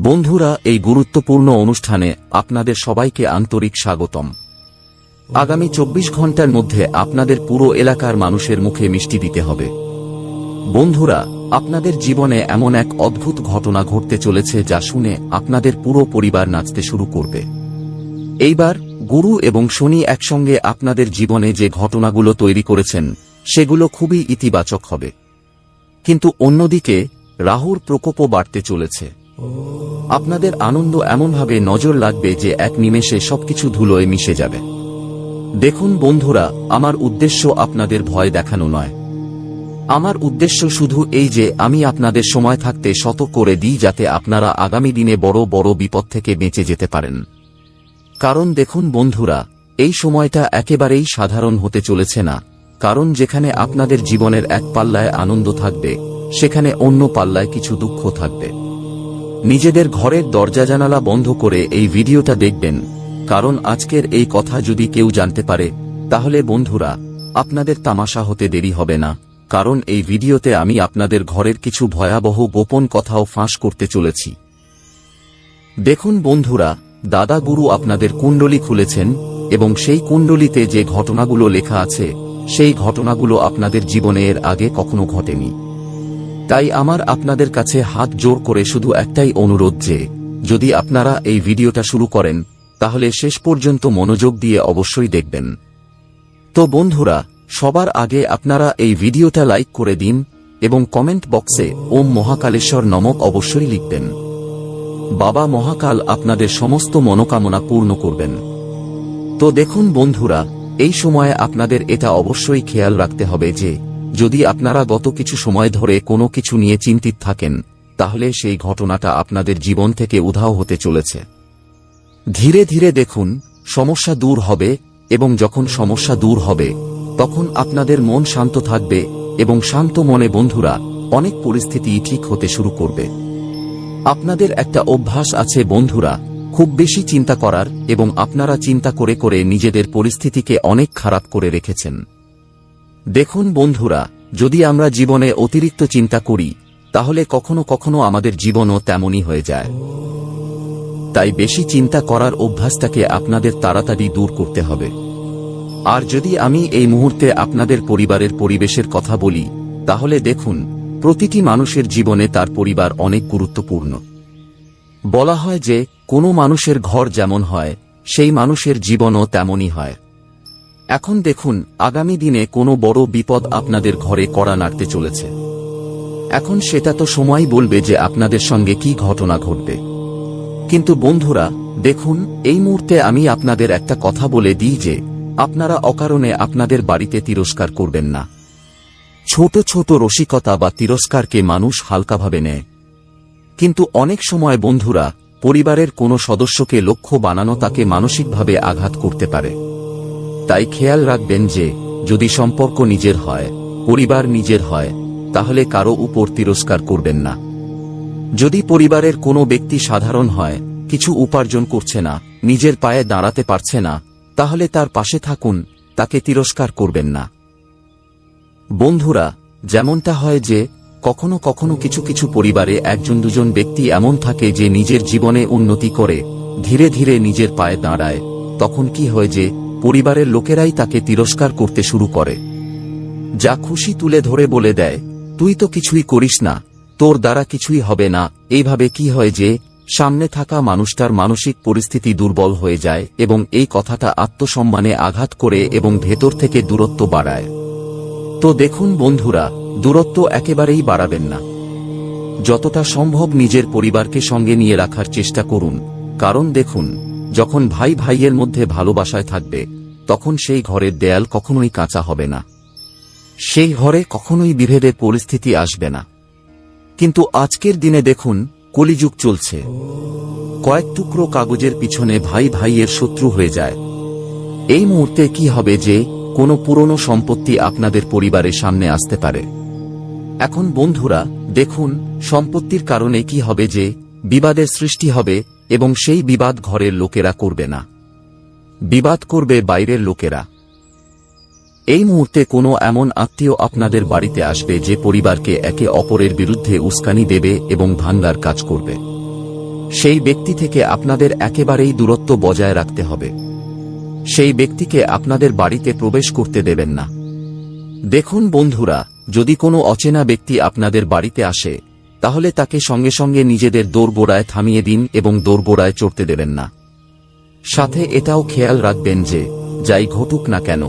বন্ধুরা, এই গুরুত্বপূর্ণ অনুষ্ঠানে আপনাদের সবাইকে আন্তরিক স্বাগতম। আগামী চব্বিশ ঘণ্টার মধ্যে আপনাদের পুরো এলাকার মানুষের মুখে মিষ্টি দিতে হবে। বন্ধুরা, আপনাদের জীবনে এমন এক অদ্ভুত ঘটনা ঘটতে চলেছে যা শুনে আপনাদের পুরো পরিবার নাচতে শুরু করবে। এইবার, গুরু এবং শনি একসঙ্গে আপনাদের জীবনে যে ঘটনাগুলো তৈরি করেছেন, সেগুলো খুবই ইতিবাচক হবে। কিন্তু অন্যদিকে, রাহুর প্রকোপও বাড়তে চলেছে। আপনাদের আনন্দ এমনভাবে নজর লাগবে যে এক নিমেষে সবকিছু ধুলোয় মিশে যাবে। দেখুন বন্ধুরা, আমার উদ্দেশ্য আপনাদের ভয় দেখানো নয়। আমার উদ্দেশ্য শুধু এই যে আমি আপনাদের সময় থাকতে শত করে দিই যাতে আপনারা আগামী দিনে বড় বড় বিপদ থেকে বেঁচে যেতে পারেন। কারণ দেখুন বন্ধুরা, এই সময়টা একেবারেই সাধারণ হতে চলেছে না, কারণ যেখানে আপনাদের জীবনের এক পাল্লায় আনন্দ থাকবে, সেখানে অন্য পাল্লায় কিছু দুঃখ থাকবে। নিজেদের ঘরের দরজা জানালা বন্ধ করে এই ভিডিওটা দেখবেন। কারণ আজকের এই কথা যদি কেউ জানতে পারে, তাহলে বন্ধুরা, আপনাদের তামাশা হতে দেরি হবে না। কারণ এই ভিডিওতে আমি আপনাদের ঘরের কিছু ভয়াবহ গোপন কথাও ফাঁস করতে চলেছি। দেখুন বন্ধুরা, দাদা গুরু আপনাদের কুণ্ডলী খুলেছেন, এবং সেই কুণ্ডলিতে যে ঘটনাগুলো লেখা আছে, সেই ঘটনাগুলো আপনাদের জীবনে এর আগে কখনো ঘটেনি। তাই আমার আপনাদের কাছে হাত জোর করে শুধু একটাই অনুরোধ যে, যদি আপনারা এই ভিডিওটা শুরু করেন, তাহলে শেষ পর্যন্ত মনোযোগ দিয়ে অবশ্যই দেখবেন। তো বন্ধুরা, সবার আগে আপনারা এই ভিডিওটা লাইক করে দিন এবং কমেন্ট বক্সে ওম মহাকালেশ্বর নমক অবশ্যই লিখবেন। বাবা মহাকাল আপনাদের সমস্ত মনোকামনা পূর্ণ করবেন। তো দেখুন বন্ধুরা, এই সময়ে আপনাদের এটা অবশ্যই খেয়াল রাখতে হবে যে যদি আপনারা গত কিছু সময় ধরে কোনো কিছু নিয়ে চিন্তিত থাকেন, তাহলে সেই ঘটনাটা আপনাদের জীবন থেকে উধাও হতে চলেছে। ধীরে ধীরে দেখুন, সমস্যা দূর হবে এবং যখন সমস্যা দূর হবে, তখন আপনাদের মন শান্ত থাকবে এবং শান্ত মনে বন্ধুরা, অনেক পরিস্থিতি ঠিক হতে শুরু করবে। আপনাদের একটা অভ্যাস আছে বন্ধুরা, খুব বেশি চিন্তা করার এবং আপনারা চিন্তা করে করে নিজেদের পরিস্থিতিকে অনেক খারাপ করে রেখেছেন। দেখুন বন্ধুরা, যদি আমরা জীবনে অতিরিক্ত চিন্তা করি, তাহলে কখনো কখনো আমাদের জীবনও তেমনই হয়ে যায়। তাই বেশি চিন্তা করার অভ্যাসটাকে আপনাদের তাড়াতাড়ি দূর করতে হবে। আর যদি আমি এই মুহূর্তে আপনাদের পরিবারের পরিবেশের কথা বলি, তাহলে দেখুন, প্রতিটি মানুষের জীবনে তার পরিবার অনেক গুরুত্বপূর্ণ। বলা হয় যে, কোনো মানুষের ঘর যেমন হয়, সেই মানুষের জীবনও তেমনই হয়। এখন দেখুন, আগামী দিনে কোনো বড় বিপদ আপনাদের ঘরে কড়া নাড়তে চলেছে। এখন সেটা তো সময় বলবে যে আপনাদের সঙ্গে কি ঘটনা ঘটবে। কিন্তু বন্ধুরা, দেখুন, এই মুহূর্তে আমি আপনাদের একটা কথা বলে দিই যে, আপনারা অকারণে আপনাদের বাড়িতে তিরস্কার করবেন না। ছোট ছোট রসিকতা বা তিরস্কারকে মানুষ হালকাভাবে নেয়। কিন্তু অনেক সময় বন্ধুরা, পরিবারের কোনো সদস্যকে লক্ষ্য বানানো তাকে মানসিকভাবে আঘাত করতে পারে। তাই খেয়াল রাখবেন যে, যদি সম্পর্ক নিজের হয়, পরিবার নিজের হয়, তাহলে কারও উপর তিরস্কার করবেন না। যদি পরিবারের কোনো ব্যক্তি সাধারণ হয়, কিছু উপার্জন করছে না, নিজের পায়ে দাঁড়াতে পারছে না, তাহলে তার পাশে থাকুন, তাকে তিরস্কার করবেন না। বন্ধুরা, যেমনটা হয় যে, কখনো কখনো কিছু কিছু পরিবারে একজন দুজন ব্যক্তি এমন থাকে যে নিজের জীবনে উন্নতি করে, ধীরে ধীরে নিজের পায়ে দাঁড়ায়, তখন কি হয় যে পরিবারের লোকেরাই তাকে তিরস্কার করতে শুরু করে। যা খুশি তুলে ধরে বলে দেয়, তুই তো কিছুই করিস না, তোর দ্বারা কিছুই হবে না, এইভাবে কি হয় যে, সামনে থাকা মানুষটার মানসিক পরিস্থিতি দুর্বল হয়ে যায় এবং এই কথাটা আত্মসম্মানে আঘাত করে এবং ভেতর থেকে দূরত্ব বাড়ায়। তো দেখুন বন্ধুরা, দূরত্ব একেবারেই বাড়াবেন না। যতটা সম্ভব নিজের পরিবারকে সঙ্গে নিয়ে রাখার চেষ্টা করুন, কারণ দেখুন যখন ভাই ভাইয়ের মধ্যে ভালোবাসায় থাকবে, তখন সেই ঘরের দেয়াল কখনোই কাঁচা হবে না। সেই ঘরে কখনোই বিভেদের পরিস্থিতি আসবে না। কিন্তু আজকের দিনে দেখুন, কলিযুগ চলছে। কয়েক টুকরো কাগজের পিছনে ভাই ভাইয়ের শত্রু হয়ে যায়। এই মুহূর্তে কি হবে যে, কোনো পুরনো সম্পত্তি আপনাদের পরিবারের সামনে আসতে পারে। এখন বন্ধুরা, দেখুন, সম্পত্তির কারণে কি হবে যে, বিবাদের সৃষ্টি হবে এবং সেই বিবাদ ঘরের লোকেরা করবে না। বিবাদ করবে বাইরের লোকেরা। এই মুহূর্তে কোনো এমন আত্মীয় আপনাদের বাড়িতে আসবে যে পরিবারকে একে অপরের বিরুদ্ধে উস্কানি দেবে এবং ভাঙ্গার কাজ করবে। সেই ব্যক্তি থেকে আপনাদের একেবারেই দূরত্ব বজায় রাখতে হবে। সেই ব্যক্তিকে আপনাদের বাড়িতে প্রবেশ করতে দেবেন না। দেখুন বন্ধুরা, যদি কোনো অচেনা ব্যক্তি আপনাদের বাড়িতে আসে তাহলে তাকে সঙ্গে সঙ্গে নিজেদের দোরগোড়ায় থামিয়ে দিন এবং দোরগোড়ায় চড়তে দেবেন না। সাথে এটাও খেয়াল রাখবেন যে, যাই ঘটুক না কেন,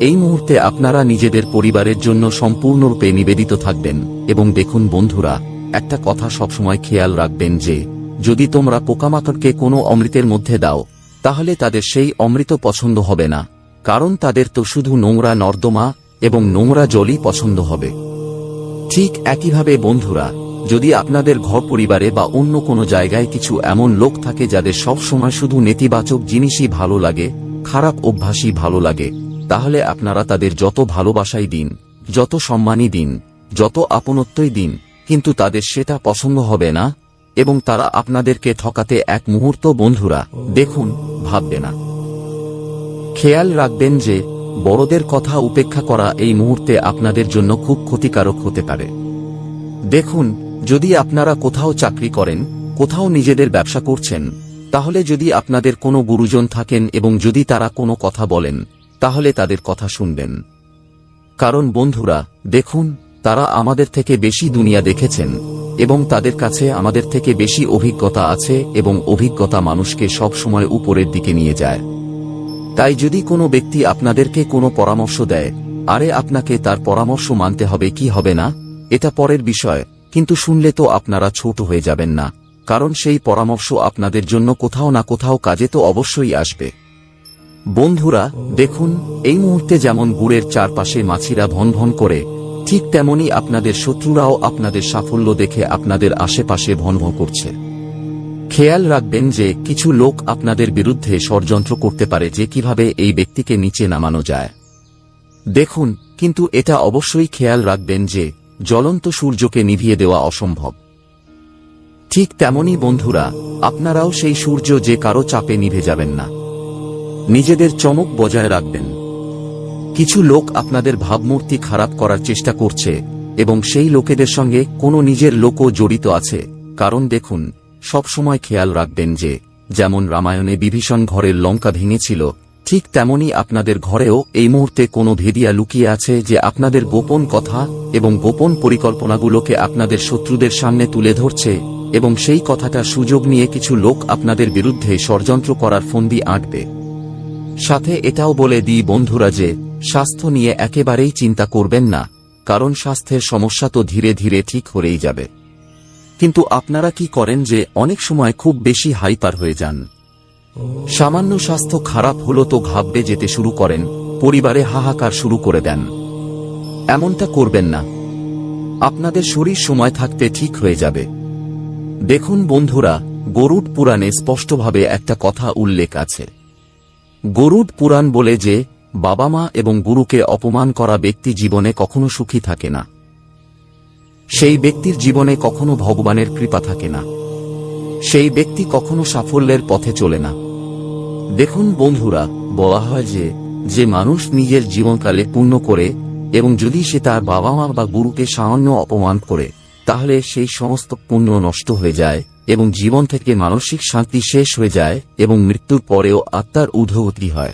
এই মুহূর্তে আপনারা নিজেদের পরিবারের জন্য সম্পূর্ণরূপে নিবেদিত থাকবেন এবং দেখুন বন্ধুরা, একটা কথা সবসময় খেয়াল রাখবেন যে, যদি তোমরা পোকামাকড়কে কোনো অমৃতের মধ্যে দাও, তাহলে তাদের সেই অমৃত পছন্দ হবে না, কারণ তাদের তো শুধু নোংরা নর্দমা এবং নোংরা জলই পছন্দ হবে। ঠিক একইভাবে বন্ধুরা যদি আপনাদের ঘর পরিবারে বা অন্য কোনো জায়গায় কিছু এমন লোক থাকে যাদের সব সময় শুধু নেতিবাচক জিনিসই ভালো লাগে, খারাপ অভ্যাসই ভালো লাগে, তাহলে আপনারা তাদের যত ভালোবাসাই দিন, যত সম্মানই দিন, যত আপনত্বই দিন, কিন্তু তাদের সেটা পছন্দ হবে না, এবং তারা আপনাদেরকে ঠকাতে এক মুহূর্ত বন্ধুরা, দেখুন, ভাববে না। খেয়াল রাখবেন যে, বড়দের কথা উপেক্ষা করা এই মুহূর্তে আপনাদের জন্য খুব ক্ষতিকারক হতে পারে। দেখুন যদি আপনারা কোথাও চাকরি করেন, কোথাও নিজেদের ব্যবসা করছেন, তাহলে যদি আপনাদের কোনো গুরুজন থাকেন এবং যদি তারা কোনো কথা বলেন, তাহলে তাদের কথা শুনবেন। কারণ বন্ধুরা, দেখুন, তারা আমাদের থেকে বেশি দুনিয়া দেখেছেন, এবং তাদের কাছে আমাদের থেকে বেশি অভিজ্ঞতা আছে এবং অভিজ্ঞতা মানুষকে সব সময় উপরের দিকে নিয়ে যায়। তাই যদি কোনো ব্যক্তি আপনাদেরকে কোনো পরামর্শ দেয়, আরে আপনাকে তার পরামর্শ মানতে হবে কি হবে না, এটা পরের বিষয়। কিন্তু শুনলে তো আপনারা ছোট হয়ে যাবেন না, কারণ সেই পরামর্শ আপনাদের জন্য কোথাও না কোথাও কাজে তো অবশ্যই আসবে। বন্ধুরা, দেখুন, এই মুহূর্তে যেমন গুড়ের চারপাশে মাছিরা ভন ভন করে, ঠিক তেমনি আপনাদের শত্রুরাও আপনাদের সাফল্য দেখে আপনাদের আশেপাশে ভন ভন করছে। খেয়াল রাখবেন যে কিছু লোক আপনাদের বিরুদ্ধে ষড়যন্ত্র করতে পারে যে কীভাবে এই ব্যক্তিকে নিচে নামানো যায়। দেখুন, কিন্তু এটা অবশ্যই খেয়াল রাখবেন যে জ্বলন্ত সূর্যকে নিভিয়ে দেওয়া অসম্ভব। ঠিক তেমনি বন্ধুরা, আপনারাও সেই সূর্য যে কারও চাপে নিভে যাবেন না। নিজেদের চমক বজায় রাখবেন। কিছু লোক আপনাদের ভাবমূর্তি খারাপ করার চেষ্টা করছে এবং সেই লোকেদের সঙ্গে কোনো নিজের লোকও জড়িত আছে। কারণ দেখুন, সবসময় খেয়াল রাখবেন যে, যেমন রামায়ণে বিভীষণ ঘরের লঙ্কা ভেঙেছিল ঠিক তেমনি আপনাদের ঘরেও এই মুহূর্তে কোনো ভেদিয়া লুকিয়ে আছে যে আপনাদের গোপন কথা এবং গোপন পরিকল্পনাগুলোকে আপনাদের শত্রুদের সামনে তুলে ধরছে এবং সেই কথাটা সুযোগ নিয়ে কিছু লোক আপনাদের বিরুদ্ধে ষড়যন্ত্র করার ফন্দি আঁটবে। সাথে এটাও বলে দিই বন্ধুরা যে, স্বাস্থ্য নিয়ে একেবারেই চিন্তা করবেন না, কারণ স্বাস্থ্যের সমস্যা তো ধীরে ধীরে ঠিক হয়েই যাবে। কিন্তু আপনারা কি করেন যে, অনেক সময় খুব বেশি হাইপার হয়ে যান। সামান্য স্বাস্থ্য খারাপ হলো তো ঘাবড়ে যেতে শুরু করেন, পরিবারে হাহাকার শুরু করে দেন। এমনটা করবেন না। আপনাদের শরীর সময় থাকতে ঠিক হয়ে যাবে। দেখুন বন্ধুরা, গরুড পুরাণে স্পষ্টভাবে একটা কথা উল্লেখ আছে। গরুড পুরাণ বলে যে বাবা মা এবং গুরুকে অপমান করা ব্যক্তি জীবনে কখনো সুখী থাকে না। সেই ব্যক্তির জীবনে কখনো ভগবানের কৃপা থাকে না। সেই ব্যক্তি কখনো সাফল্যের পথে চলে না। দেখুন বন্ধুরা, বলা হয় যে যে মানুষ নিজের জীবনকালে পূর্ণ করে এবং যদি সে তার বাবা মা বা গুরুকে সামান্য অপমান করে, তাহলে সেই সমস্ত পুণ্য নষ্ট হয়ে যায় এবং জীবন থেকে মানসিক শান্তি শেষ হয়ে যায় এবং মৃত্যুর পরেও আত্মার ঊর্ধ্বগতি হয়।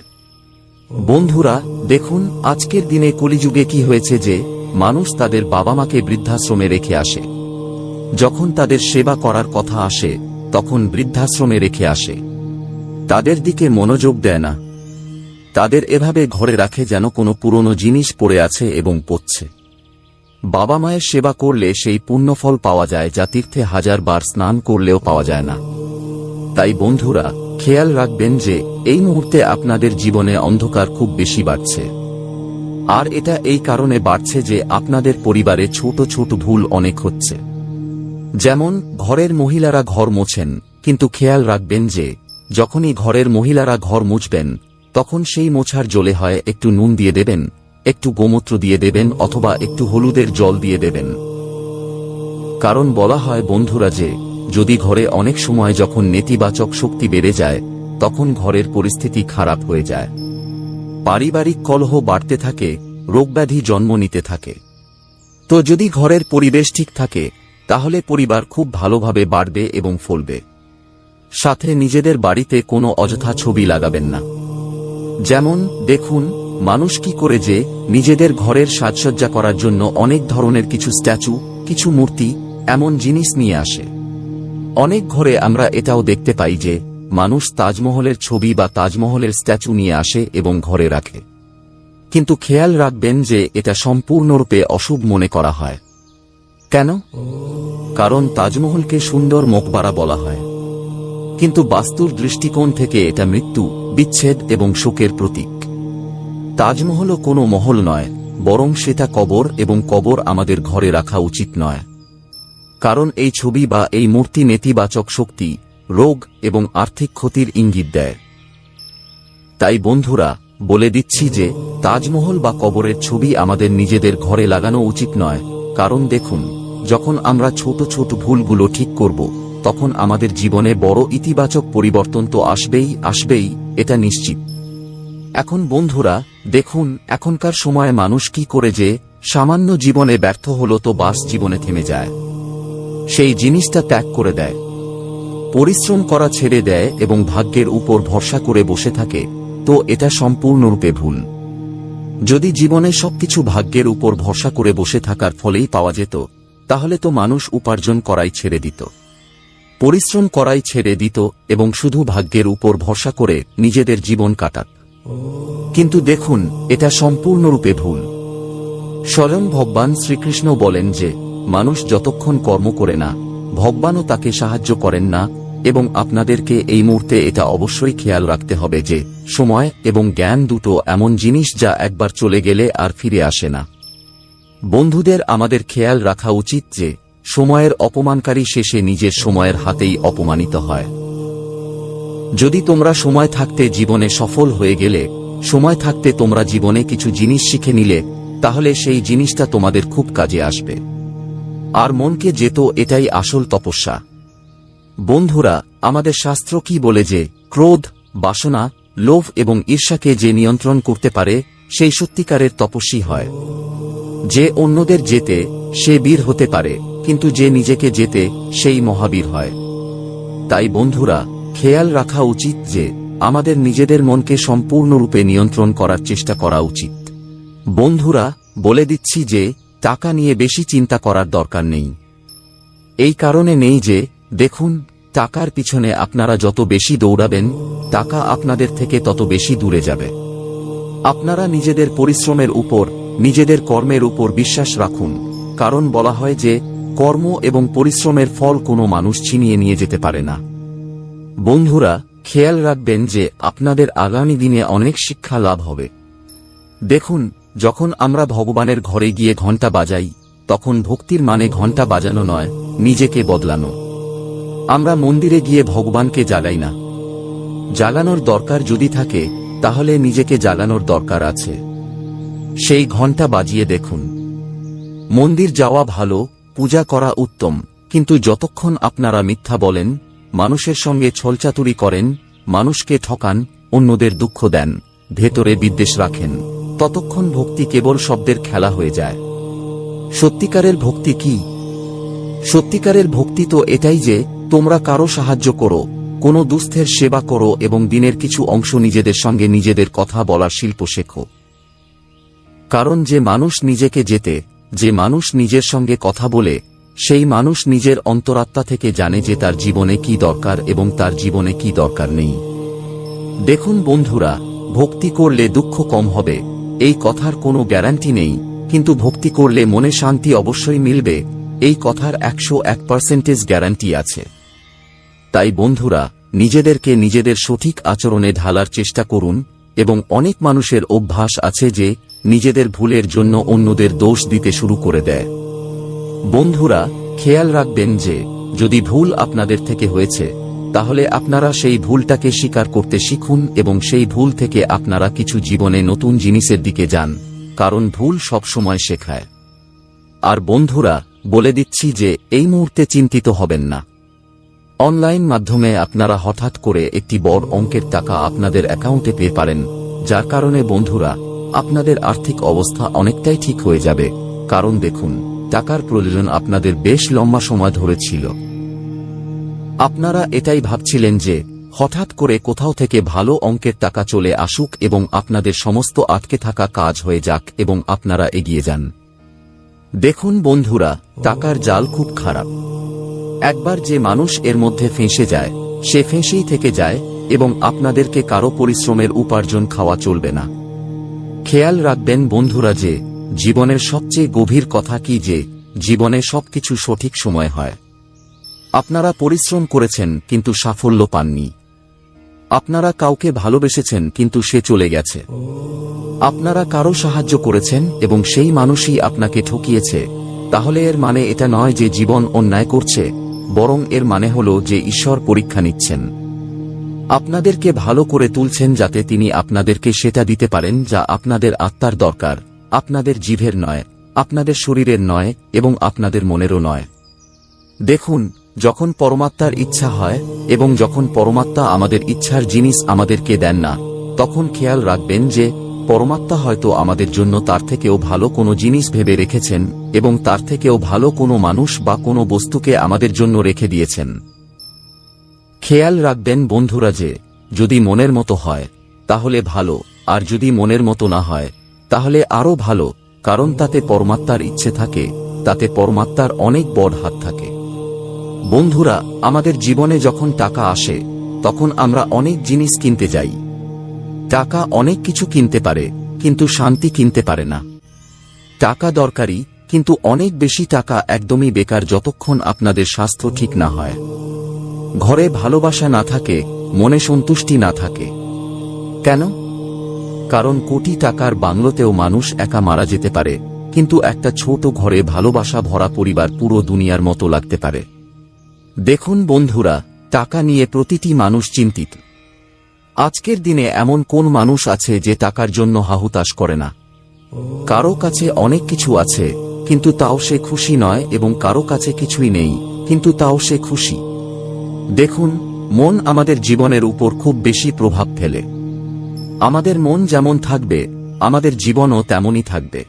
বন্ধুরা, দেখুন আজকের দিনে কলিযুগে কি হয়েছে যে, মানুষ তাদের বাবা মাকে বৃদ্ধাশ্রমে রেখে আসে। যখন তাদের সেবা করার কথা আসে, তখন বৃদ্ধাশ্রমে রেখে আসে। তাদের দিকে মনোযোগ দেয় না। তাদের এভাবে ঘরে রাখে যেন কোনো পুরনো জিনিস পড়ে আছে এবং পড়ছে। বাবা মায়ের সেবা করলে সেই পুণ্যফল পাওয়া যায় যা তীর্থে হাজার বার স্নান করলেও পাওয়া যায় না। তাই বন্ধুরা, খেয়াল রাখবেন যে এই মুহূর্তে আপনাদের জীবনে অন্ধকার খুব বেশি বাড়ছে। আর এটা এই কারণে বাড়ছে যে আপনাদের পরিবারে ছোট ছোট ভুল অনেক হচ্ছে। যেমন, ঘরের মহিলারা ঘর মোছেন, কিন্তু খেয়াল রাখবেন যে যখনই ঘরের মহিলারা ঘর মুছবেন, তখন সেই মোছার জলে হয় একটু নুন দিয়ে দেবেন, একটু গোমূত্র দিয়ে দেবেন অথবা একটু হলুদের জল দিয়ে দেবেন। কারণ বলা হয় বন্ধুরা যে, যদি ঘরে অনেক সময় যখন নেতিবাচক শক্তি বেড়ে যায়, তখন ঘরের পরিস্থিতি খারাপ হয়ে যায়। পারিবারিক কলহ বাড়তে থাকে, রোগব্যাধি জন্ম নিতে থাকে। তো যদি ঘরের পরিবেশ ঠিক থাকে, তাহলে পরিবার খুব ভালোভাবে বাড়বে এবং ফলবে। সাথে নিজেদের বাড়িতে কোনো অযথা ছবি লাগাবেন না। যেমন, দেখুন, মানুষ কি করে যে নিজেদের ঘরের সাজসজ্জা করার জন্য অনেক ধরনের কিছু স্ট্যাচু, কিছু মূর্তি, এমন জিনিস নিয়ে আসে। অনেক ঘরে আমরা এটাও দেখতে পাই যে মানুষ তাজমহলের ছবি বা তাজমহলের স্ট্যাচু নিয়ে আসে এবং ঘরে রাখে। কিন্তু খেয়াল রাখবেন যে এটা সম্পূর্ণরূপে অশুভ মনে করা হয়। কেন? কারণ তাজমহলকে সুন্দর মোকবারা বলা হয়। কিন্তু বাস্তুর দৃষ্টিকোণ থেকে এটা মৃত্যু, বিচ্ছেদ এবং শোকের প্রতীক। তাজমহলও কোনো মহল নয়, বরং সেটা কবর এবং কবর আমাদের ঘরে রাখা উচিত নয়। কারণ এই ছবি বা এই মূর্তি নেতিবাচক শক্তি, রোগ এবং আর্থিক ক্ষতির ইঙ্গিত দেয়। তাই বন্ধুরা, বলে দিচ্ছি যে, তাজমহল বা কবরের ছবি আমাদের নিজেদের ঘরে লাগানো উচিত নয়, কারণ দেখুন, যখন আমরা ছোট ছোট ভুলগুলো ঠিক করব তখন আমাদের জীবনে বড় ইতিবাচক পরিবর্তন তো আসবেই আসবেই, এটা নিশ্চিত। এখন বন্ধুরা, দেখুন, এখনকার সময়ে মানুষ কি করে যে সামান্য জীবনে ব্যর্থ হলো তো বাস জীবনে থেমে যায়। সেই জিনিসটা ত্যাগ করে দেয়। পরিশ্রম করা ছেড়ে দেয় এবং ভাগ্যের উপর ভরসা করে বসে থাকে, তো এটা সম্পূর্ণরূপে ভুল। যদি জীবনে সবকিছু ভাগ্যের উপর ভরসা করে বসে থাকার ফলেই পাওয়া যেত, তাহলে তো মানুষ উপার্জন করাই ছেড়ে দিত। পরিশ্রম করাই ছেড়ে দিত এবং শুধু ভাগ্যের উপর ভরসা করে নিজেদের জীবন কাটাত। কিন্তু দেখুন, এটা সম্পূর্ণরূপে ভুল। স্বয়ং ভগবান শ্রীকৃষ্ণ বলেন যে, মানুষ যতক্ষণ কর্ম করে না, ভগবানও তাকে সাহায্য করেন না এবং আপনাদেরকে এই মুহূর্তে এটা অবশ্যই খেয়াল রাখতে হবে যে, সময় এবং জ্ঞান দুটো এমন জিনিস যা একবার চলে গেলে আর ফিরে আসে না। বন্ধুদের আমাদের খেয়াল রাখা উচিত যে সময়ের অপমানকারী শেষে নিজের সময়ের হাতেই অপমানিত হয়। যদি তোমরা সময় থাকতে জীবনে সফল হয়ে গেলে, সময় থাকতে তোমরা জীবনে কিছু জিনিস শিখে নিলে, তাহলে সেই জিনিসটা তোমাদের খুব কাজে আসবে। আর মনকে যেত এটাই আসল তপস্যা। বন্ধুরা, আমাদের শাস্ত্র কি বলে যে, ক্রোধ, বাসনা, লোভ এবং ঈর্ষাকে যে নিয়ন্ত্রণ করতে পারে, সেই সত্যিকারের তপস্বী হয়। যে অন্যদের যেতে সে বীর হতে পারে। কিন্তু যে নিজেকে যেতে সেই মহাবীর হয়। তাই বন্ধুরা, খেয়াল রাখা উচিত যে আমাদের নিজেদের মনকে সম্পূর্ণরূপে নিয়ন্ত্রণ করার চেষ্টা করা উচিত। বন্ধুরা, বলে দিচ্ছি যে টাকা নিয়ে বেশি চিন্তা করার দরকার নেই। এই কারণে নেই যে, দেখুন, টাকার পিছনে আপনারা যত বেশি দৌড়াবেন, টাকা আপনাদের থেকে তত বেশি দূরে যাবে। আপনারা নিজেদের পরিশ্রমের উপর, নিজেদের কর্মের উপর বিশ্বাস রাখুন, কারণ বলা হয় যে কর্ম এবং পরিশ্রমের ফল কোনো মানুষ ছিনিয়ে নিয়ে যেতে পারে না। বন্ধুরা, খেয়াল রাখবেন যে আপনাদের আগামী দিনে অনেক শিক্ষা লাভ হবে। দেখুন, যখন আমরা ভগবানের ঘরে গিয়ে ঘণ্টা বাজাই, তখন ভক্তির মানে ঘণ্টা বাজানো নয়, নিজেকে বদলানো। আমরা মন্দিরে গিয়ে ভগবানকে জ্বালাই না। জ্বালানোর দরকার যদি থাকে, তাহলে নিজেকে জ্বালানোর দরকার আছে। সেই ঘণ্টা বাজিয়ে দেখুন। মন্দির যাওয়া ভালো পূজা করা উত্তম, কিন্তু যতক্ষণ আপনারা মিথ্যা বলেন, মানুষের সঙ্গে ছলচাতুরি করেন, মানুষকে ঠকান, অন্যদের দুঃখ দেন, ভেতরে বিদ্বেষ রাখেন, ততক্ষণ ভক্তি কেবল শব্দের খেলা হয়ে যায়। সত্যিকারের ভক্তি কি? সত্যিকারের ভক্তি তো এটাই যে, তোমরা কারও সাহায্য করো, কোনো দুস্থের সেবা করো এবং দিনের কিছু অংশ নিজেদের সঙ্গে নিজেদের কথা বলার শিল্প শেখো। কারণ যে মানুষ নিজেকে যেতে যে মানুষ নিজের সঙ্গে কথা বলে, সেই মানুষ নিজের অন্তরাত্মা থেকে জানে যে তার জীবনে কি দরকার এবং তার জীবনে কি দরকার নেই। দেখুন বন্ধুরা, ভক্তি করলে দুঃখ কম হবে, এই কথার কোনো গ্যারান্টি নেই, কিন্তু ভক্তি করলে মনে শান্তি অবশ্যই মিলবে, এই কথার একশো এক পার্সেন্টেজ গ্যারান্টি আছে। তাই বন্ধুরা, নিজেদেরকে নিজেদের সঠিক আচরণে ঢালার চেষ্টা করুন, এবং অনেক মানুষের অভ্যাস আছে যে নিজেদের ভুলের জন্য অন্যদের দোষ দিতে শুরু করে দেয়। বন্ধুরা, খেয়াল রাখবেন যে, যদি ভুল আপনাদের থেকে হয়েছে, তাহলে আপনারা সেই ভুলটাকে স্বীকার করতে শিখুন এবং সেই ভুল থেকে আপনারা কিছু জীবনে নতুন জিনিসের দিকে যান, কারণ ভুল সবসময় শেখায়। আর বন্ধুরা, বলে দিচ্ছি যে, এই মুহূর্তে চিন্তিত হবেন না। অনলাইন মাধ্যমে আপনারা হঠাৎ করে একটি বড় অঙ্কের টাকা আপনাদের অ্যাকাউন্টে পেয়ে পারেন, যার কারণে বন্ধুরা আপনাদের আর্থিক অবস্থা অনেকটাই ঠিক হয়ে যাবে। কারণ দেখুন, টাকার প্রয়োজন আপনাদের বেশ লম্বা সময় ধরে ছিল। আপনারা এটাই ভাবছিলেন যে, হঠাৎ করে কোথাও থেকে ভালো অঙ্কের টাকা চলে আসুক এবং আপনাদের সমস্ত আটকে থাকা কাজ হয়ে যাক এবং আপনারা এগিয়ে যান। দেখুন বন্ধুরা, টাকার জাল খুব খারাপ। একবার যে মানুষ এর মধ্যে ফেঁসে যায়, সে ফেঁসেই থেকে যায় এবং আপনাদেরকে কারও পরিশ্রমের উপার্জন খাওয়া চলবে না। খেয়াল রাখবেন বন্ধুরা যে, জীবনের সবচেয়ে গভীর কথা কি যে, জীবনে সবকিছু সঠিক সময় হয়। আপনারা পরিশ্রম করেছেন, কিন্তু সাফল্য পাননি। আপনারা কাউকে ভালোবেসেছেন, কিন্তু সে চলে গেছে। আপনারা কারও সাহায্য করেছেন, এবং সেই মানুষই আপনাকে ঠকিয়েছে। তাহলে এর মানে এটা নয় যে জীবন অন্যায় করছে, বরং এর মানে হল যে ঈশ্বর পরীক্ষা নিচ্ছেন। আপনাদেরকে ভালো করে তুলছেন যাতে তিনি আপনাদেরকে সেটা দিতে পারেন যা আপনাদের আত্মার দরকার, আপনাদের জিভের নয়, আপনাদের শরীরের নয় এবং আপনাদের মনেরও নয়। দেখুন, যখন পরমাত্মার ইচ্ছা হয় এবং যখন পরমাত্মা আমাদের ইচ্ছার জিনিস আমাদেরকে দেন না, তখন খেয়াল রাখবেন যে পরমাত্মা হয়তো আমাদের জন্য তার থেকেও ভালো কোনো জিনিস ভেবে রেখেছেন এবং তার থেকেও ভালো কোনো মানুষ বা কোনো বস্তুকে আমাদের জন্য রেখে দিয়েছেন। খেয়াল রাখবেন বন্ধুরা যে, যদি মনের মতো হয়, তাহলে ভালো, আর যদি মনের মতো না হয়, তাহলে আরও ভালো, কারণ তাতে পরমাত্মার ইচ্ছে থাকে, তাতে পরমাত্মার অনেক বড় হাত থাকে। বন্ধুরা, আমাদের জীবনে যখন টাকা আসে, তখন আমরা অনেক জিনিস কিনতে যাই। টাকা অনেক কিছু কিনতে পারে, কিন্তু শান্তি কিনতে পারে না। টাকা দরকারি, কিন্তু অনেক বেশি টাকা একদমই বেকার যতক্ষণ আপনাদের স্বাস্থ্য ঠিক না হয়। ঘরে ভালোবাসা না থাকে, মনে সন্তুষ্টি না থাকে। কেন? কারণ কোটি টাকার বাংলোতেও মানুষ একা মারা যেতে পারে, কিন্তু একটা ছোট ঘরে ভালোবাসা ভরা পরিবার পুরো দুনিয়ার মতো লাগতে পারে। দেখুন বন্ধুরা, টাকা নিয়ে প্রতিটি মানুষ চিন্তিত। আজকের দিনে এমন কোন মানুষ আছে যে টাকার জন্য হাহুতাশ করে না? কারও কাছে অনেক কিছু আছে, কিন্তু তাও সে খুশি নয় এবং কারও কাছে কিছুই নেই, কিন্তু তাও সে খুশি। দেখুন, মন আমাদের জীবনের উপর খুব বেশি প্রভাব ফেলে। আমাদের মন যেমন থাকবে, আমাদের জীবনও তেমনই থাকবে।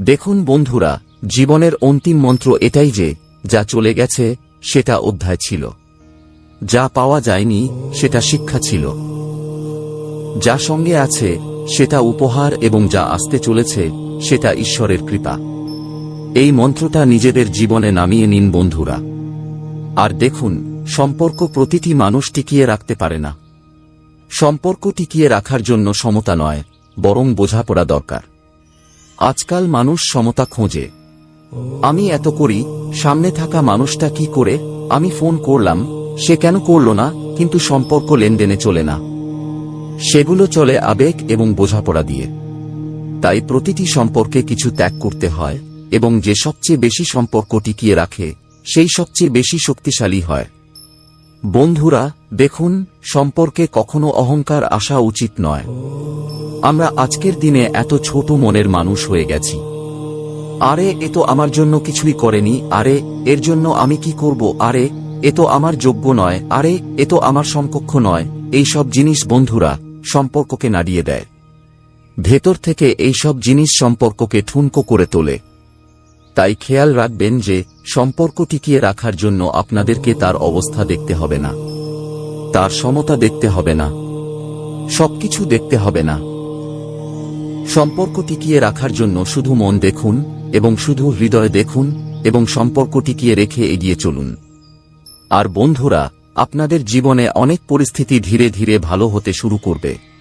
দেখুন বন্ধুরা, জীবনের অন্তিম মন্ত্র এটাই যে, যা চলে গেছে, সেটা অধ্যায় ছিল। যা পাওয়া যায়নি, সেটা শিক্ষা ছিল। যা সঙ্গে আছে, সেটা উপহার এবং যা আসতে চলেছে, সেটা ঈশ্বরের কৃপা। এই মন্ত্রটা নিজেদের জীবনে নামিয়ে নিন বন্ধুরা। আর দেখুন সম্পর্ক প্রতিটি মানুষ টিকিয়ে রাখতে পারে না। সম্পর্ক টিকিয়ে রাখার জন্য সমতা নয়, বরং বোঝাপড়া দরকার। আজকাল মানুষ সমতা খোঁজে। আমি এত করি, সামনে থাকা মানুষটা কি করে, আমি ফোন করলাম, সে কেন করল না, কিন্তু সম্পর্ক লেনদেনে চলে না। সেগুলো চলে আবেগ এবং বোঝাপড়া দিয়ে। তাই প্রতিটি সম্পর্কে কিছু ত্যাগ করতে হয়, এবং যে সবচেয়ে বেশি সম্পর্ক টিকিয়ে রাখে, সেই সবচেয়ে বেশি শক্তিশালী হয়। বন্ধুরা, দেখুন, সম্পর্কে কখনো অহংকার আসা উচিত নয়। আমরা আজকের দিনে এত ছোট মনের মানুষ হয়ে গেছি। আরে, এ তো আমার জন্য কিছুই করেনি। আরে, এর জন্য আমি কি করব? আরে, এ তো আমার যোগ্য নয়। আরে, এ তো আমার সমকক্ষ নয়। এই সব জিনিস বন্ধুরা, সম্পর্ককে নাড়িয়ে দেয়। ভেতর থেকে এই সব জিনিস সম্পর্ককে ঠুনকো করে তোলে। তাই খেয়াল রাখবেন যে সম্পর্ক টিকিয়ে রাখার জন্য আপনাদেরকে তার অবস্থা দেখতে হবে না। তার সমতা দেখতে হবে না। সবকিছু দেখতে হবে না। সম্পর্ক টিকিয়ে রাখার জন্য শুধু মন দেখুন, এবং শুধু হৃদয় দেখুন, এবং সম্পর্ক টিকিয়ে রেখে এগিয়ে চলুন। আর বন্ধুরা, আপনাদের জীবনে অনেক পরিস্থিতি ধীরে ধীরে ভালো হতে শুরু করবে।